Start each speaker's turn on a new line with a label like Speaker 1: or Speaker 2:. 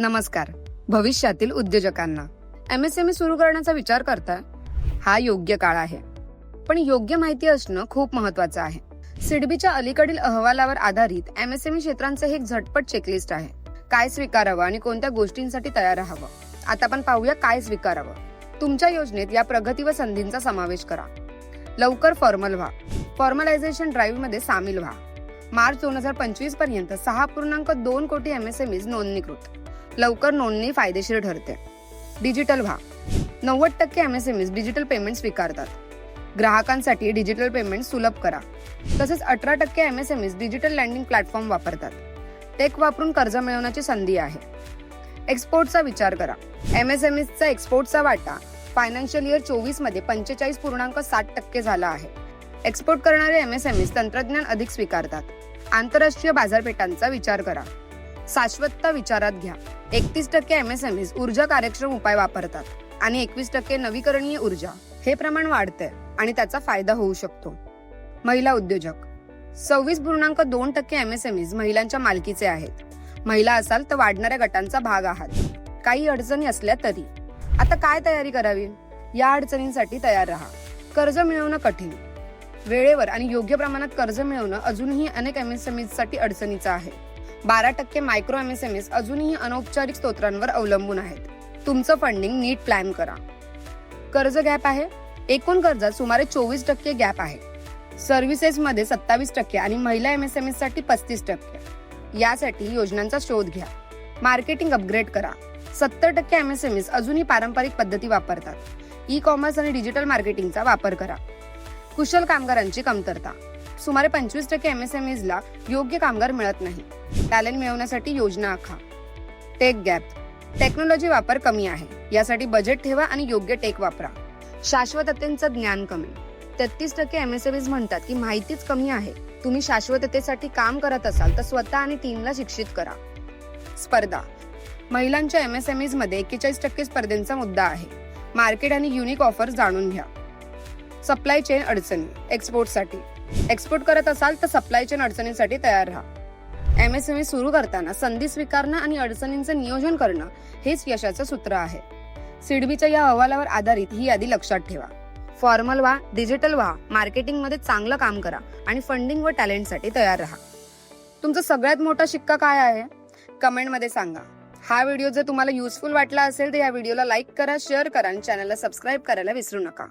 Speaker 1: नमस्कार. भविष्यातील उद्योजकांना. एमएसएमई सुरू करण्याचा विचार करताय हा योग्य काळ आहे. पण योग्य माहिती असणं खूप महत्वाचं आहे. सिडबीच्या अलीकडील अहवालावर आधारित एमएसएमई क्षेत्रांचं हे एक झटपट चेकलिस्ट आहे. काय स्वीकारावं आणि कोणत्या गोष्टींसाठी तयार राहावं? आता आपण पाहूया काय स्वीकारावं. तुमच्या योजनेत या प्रगती व संधींचा समावेश करा. लवकर फॉर्मल व्हा. फॉर्मलायझेशन ड्राईव्हमध्ये सामील व्हा. मार्च दोन हजार पंचवीसपर्यंत सहा पूर्णांक दोन कोटी एमएसएमईज नोंदणीकृत. लवकर नोंदणी फायदेशीर ठरते. डिजिटल व्हा नव्वद टक्के एमएसएमईज डिजिटल पेमेंट स्वीकारतात. ग्राहकांसाठी डिजिटल पेमेंट सुलभ करा. तसेच अठरा टक्के एमएसएमईज डिजिटल लँडिंग प्लॅटफॉर्म वापरतात. टेक वापरून कर्ज मिळवण्याची संधी आहे. एक्सपोर्टचा विचार करा. एमएसएमईजचा एक्सपोर्टचा वाटा फायनान्शियल इयर चोवीसमध्ये पंचेचाळीस पूर्णांक साठ टक्के झाला आहे. एक्सपोर्ट करणारे एमएसएमईज तंत्रज्ञान अधिक स्वीकारतात. आंतरराष्ट्रीय बाजारपेठांचा विचार करा. शाश्वतता विचारात घ्या. एकतीस टक्के एमएसएमईज ऊर्जा कार्यक्षम उपाय वापरतात आणि एकवीस टक्के नवीकरणीय ऊर्जा. हे प्रमाण वाढते आणि त्याचा फायदा होऊ शकतो. महिला उद्योजक. सव्वीस पूर्णांक दोन टक्के एमएसएमईज महिलांच्या मालकीचे आहेत. महिला असाल तर वाढणाऱ्या गटांचा भाग आहात. काही अडचणी असल्या तरी. आता काय तयारी करावी? या अडचणींसाठी तयार राहा. कर्ज मिळवणं कठीण. वेळेवर आणि योग्य प्रमाणात कर्ज मिळवणं अजूनही अनेक एमएसएमईजसाठी अडचणीचं आहे. बारा टक्के मायक्रो एमएसएमईज अजूनही अनौपचारिक स्तोत्रांवर अवलंबून आहेत. तुमचं फंडिंग नीट प्लॅन करा. कर्ज गॅप आहे. एकूण कर्जात सुमारे चोवीस टक्के गॅप आहे. सर्व्हिसेसमध्ये सत्तावीस टक्के आणि महिला एम एस एमसाठी पस्तीस टक्के. यासाठी योजनांचा शोध घ्या. मार्केटिंग अपग्रेड करा. सत्तर टक्के एम एस एम एस अजूनही पारंपरिक पद्धती वापरतात. ई कॉमर्स आणि डिजिटल मार्केटिंगचा वापर करा. कुशल कामगारांची कमतरता. सुमारे पंचवीस टक्के एमएसएमईजला योग्य कामगार मिळत नाही. टॅलेंट मिळवण्यासाठी योजना आखा. टेक गॅप टेक्नॉलॉजी वापर कमी आहे. यासाठी बजेट ठेवा आणि योग्य टेक वापरा. शाश्वततेचं ज्ञान कमी. तेहतीस टक्के एमएसएमईज म्हणतात की माहितीच कमी आहे. तुम्ही शाश्वततेसाठी काम करत असाल तर स्वतः आणि टीमला शिक्षित करा. स्पर्धा. महिलांच्या एमएसएमईजमध्ये एक्केचाळीस टक्के स्पर्धेचा मुद्दा आहे. मार्केट आणि युनिक ऑफर जाणून घ्या. सप्लाय चेन अडचणी. एक्सपोर्टसाठी एक्सपोर्ट करत असाल तर सप्लाय चेन अडचणींसाठी तयार राहा. एमएसएमई सुरू करताना संधी स्वीकारणं आणि अडचणींचं नियोजन करणं हेच यशाचं सूत्र आहे. सिडबीच्या या अहवालावर आधारित ही यादी लक्षात ठेवा. फॉर्मल व्हा डिजिटल व्हा मार्केटिंगमध्ये चांगलं काम करा आणि फंडिंग व टॅलेंटसाठी तयार राहा. तुमचा सगळ्यात मोठा शिक्का काय आहे? कमेंटमध्ये सांगा. हा व्हिडिओ जर तुम्हाला युजफुल वाटला असेल तर या व्हिडिओला लाईक करा शेअर करा आणि चॅनलला सबस्क्राईब करायला विसरू नका.